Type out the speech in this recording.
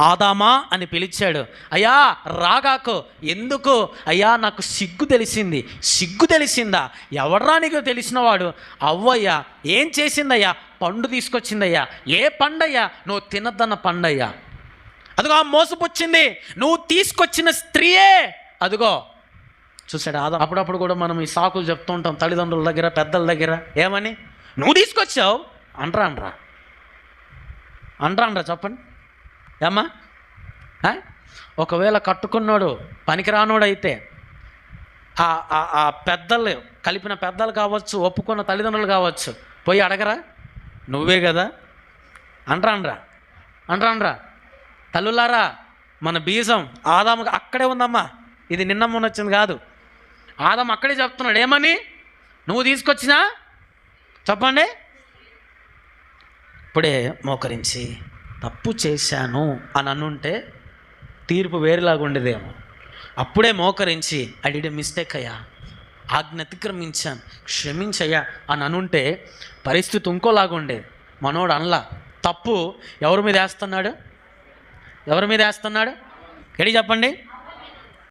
ఆదామా అని పిలిచాడు. అయ్యా రాగాకు ఎందుకు? అయ్యా నాకు సిగ్గు తెలిసింది. సిగ్గు తెలిసిందా? ఎవడ్రా నీకు తెలిసినవాడు అవ్వయ్యా ఏం చేసిందయ్యా? పండు తీసుకొచ్చిందయ్యా. ఏ పండయ్యా? నువ్వు తినద్దన్న పండయ్యా. అదిగో ఆ మోసపుచ్చింది. నువ్వు తీసుకొచ్చిన స్త్రీయే. అదిగో చూసాడు ఆదా. అప్పుడప్పుడు కూడా మనం ఈ సాకులు చెప్తూ ఉంటాం తల్లిదండ్రుల దగ్గర పెద్దల దగ్గర. ఏమని? నువ్వు తీసుకొచ్చావు? అంట్రా అంట్రా అంట్రా అంట్రా చెప్పండి. ఏమ్మా? ఒకవేళ కట్టుకున్నాడు పనికిరానోడైతే ఆ పెద్దలు కలిపిన పెద్దలు కావచ్చు ఒప్పుకున్న తల్లిదండ్రులు కావచ్చు పోయి అడగరా? నువ్వే కదా? అంట్రా అండ్రా. తల్లులారా మన బీజం ఆదాము అక్కడే ఉందమ్మా. ఇది నిన్న మొన్న వచ్చింది కాదు. ఆదాం అక్కడే చెప్తున్నాడు. ఏమని? నువ్వు తీసుకొచ్చినా? చెప్పండి. ఇప్పుడే మోకరించి తప్పు చేశాను అని అనుంటే తీర్పు వేరేలాగా ఉండేదేమో. అప్పుడే మోకరించి అడిడే మిస్టేక్ అయ్యా. ఆజ్ఞ అతిక్రమించాను. క్షమించయ్యా. అని అనుంటే పరిస్థితి ఇంకోలాగా ఉండేది. మనోడు అనలా తప్పు ఎవరి మీద వేస్తున్నాడు? ఎవరి మీద వేస్తున్నాడు? ఎడి చెప్పండి?